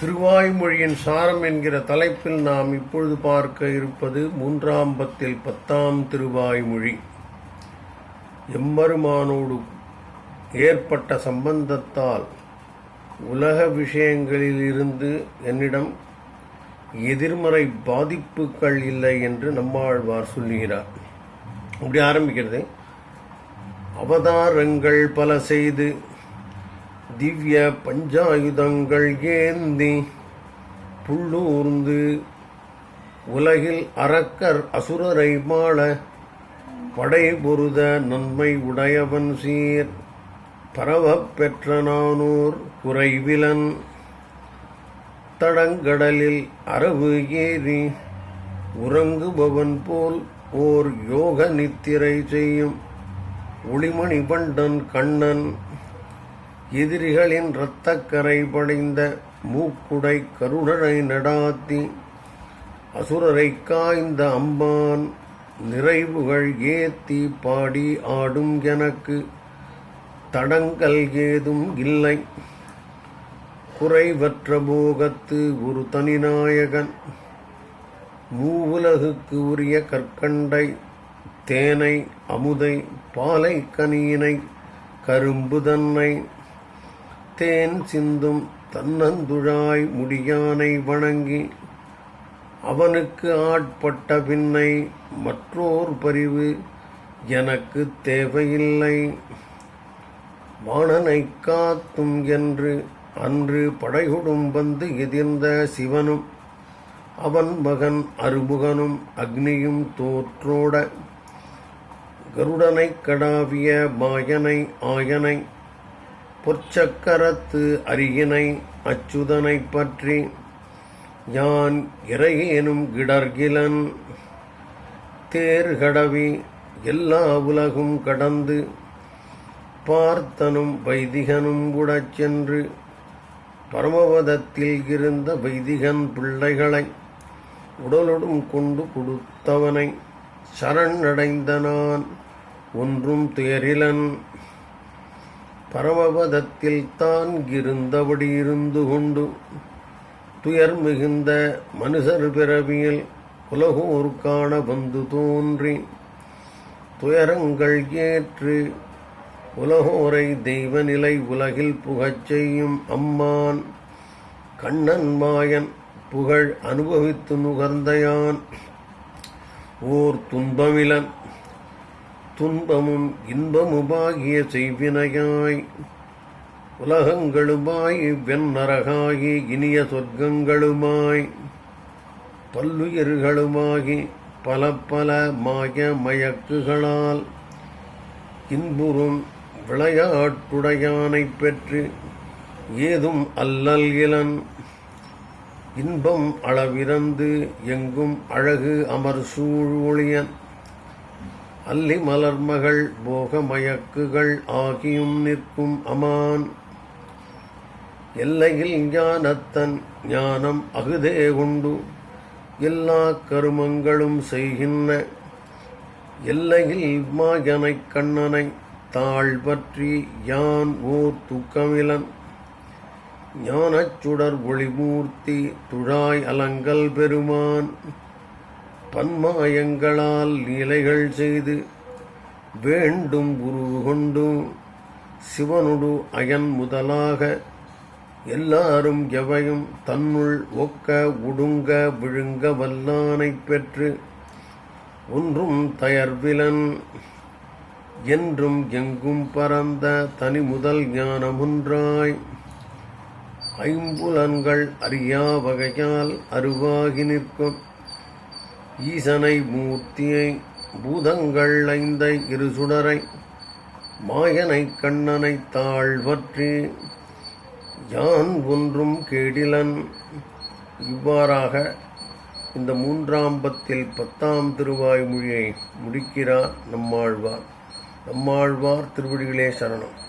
திருவாய்மொழியின் சாரம் என்கிற தலைப்பில் நாம் இப்பொழுது பார்க்க இருப்பது மூன்றாம் பத்தில் பத்தாம் திருவாய்மொழி. எம்பெருமானோடு ஏற்பட்ட சம்பந்தத்தால் உலக விஷயங்களில் இருந்து என்னிடம் எதிர்மறை பாதிப்புகள் இல்லை என்று நம்மாழ்வார் சொல்லுகிறார். அப்படி ஆரம்பிக்கிறது அவதாரங்கள் பல செய்து திவ்ய பஞ்சாயுதங்கள் ஏந்தி புள்ளூர்ந்து உலகில் அரக்கர் அசுரரை மாள படை பொருத நன்மை உடையவன் சீர். பரவப் பெற்ற நானூர் குறைவிலன் தடங்கடலில் அரவு ஏறி உறங்குபவன் போல் ஓர் யோக நித்திரை செய்யும் ஒளிமணி பண்டன் கண்ணன் எதிரிகளின் இரத்தக்கரை படைந்த மூக்குடை கருடனை நடாத்தி அசுரரை காய்ந்த அம்பான் நிறைவுகள் ஏத்தி பாடி ஆடும் எனக்கு தடங்கல் ஏதும் இல்லை. குறைவற்ற போகத்து ஒரு தனிநாயகன் மூவுலகுக்கு உரிய கற்கண்டை தேனை அமுதை பாலை கனியினை கரும்பு தன்னை தேன் சிந்தும் தன்னந்துழாய் முடியானை வணங்கி அவனுக்கு ஆட்பட்ட பின்னை மற்றோர் பரிவு எனக்கு தேவையில்லை. வாணனை காத்தும் என்று அன்று படைகுடும் வந்து எதிர்ந்த சிவனும் அவன் மகன் அருமுகனும் அக்னியும் தோற்றோட கருடனைக் கடாவிய மாயனை ஆயனை பொற்சக்கரத்து அரியினை அச்சுதனைப் பற்றி யான் இறையேனும் கிடர்கிலன். தேர்கடவி எல்லா உலகும் கடந்து பார்த்தனும் வைதிகனும் உடச் சென்று பரமபதத்தில் இருந்த வைதிகன் பிள்ளைகளை உடலொடும் கொண்டு கொடுத்தவனை சரணடைந்த நான் ஒன்றும் தேரிலன் பரமபதத்தில் தான் இருந்தபடி இருந்து கொண்டு துயர் மிகுந்த மனுஷர் பிறவியில் உலகோர்க்கான வந்து தோன்றி துயரங்கள் ஏற்று உலகோரை தெய்வ நிலை உலகில் புகச் செய்யும் அம்மான் கண்ணன் மாயன் புகழ் அனுபவித்து நுகர்ந்தயான் ஓர் துன்பமிலன் துன்பமும் இன்பமுமாகிய செய்வினையாய். உலகங்களுமாய் வெண்ணரகாகி இனிய சொர்க்கங்களுமாய். பல்லுயிர்களுமாகி பல பல மாய மயக்குகளால். இன்புறும் விளையாட்டுடையானைப் பெற்று ஏதும் அல்லல் இளன் இன்பம் அளவிறந்து எங்கும் அழகு அமர் சூழ் ஒளியன் அல்லி மலர்மகள் போகமயக்குகள் ஆகியும் நிற்கும் அமான். எல்லையில் ஞானத்தன் ஞானம் அகுதே உண்டு. எல்லா கருமங்களும் செய்கின்ற எல்லையில் மாயனை கண்ணனை தாழ் பற்றி யான் ஓர் துக்கமிலன். ஞானச்சுடர் ஒளிமூர்த்தி துழாய் அலங்கல் பெருமான். பன்மாயங்களால் நிலைகள் செய்து வேண்டும் உருவு சிவனுடு அயன் முதலாக எல்லாரும் எவையும் தன்னுள் ஒக்க உடுங்க விழுங்க வல்லானைப் பெற்று ஒன்றும் தயர்விலன் என்றும் எங்கும் பரந்த தனி முதல் ஞானமுன்றாய் ஐம்புலன்கள் அறியா வகையால் அருவாகி நிற்கும். ஈசனை மூர்த்தியை பூதங்கள் ஐந்தை இரு சுடரை மாயனை கண்ணனை தாழ்வற்றி யான் ஒன்றும் கேடிலன். இவ்வாறாக இந்த மூன்றாம் பத்தில் பத்தாம் திருவாய்மொழியை முடிக்கிறார் நம்மாழ்வார். நம்மாழ்வார் திருவடிகளே சரணம்.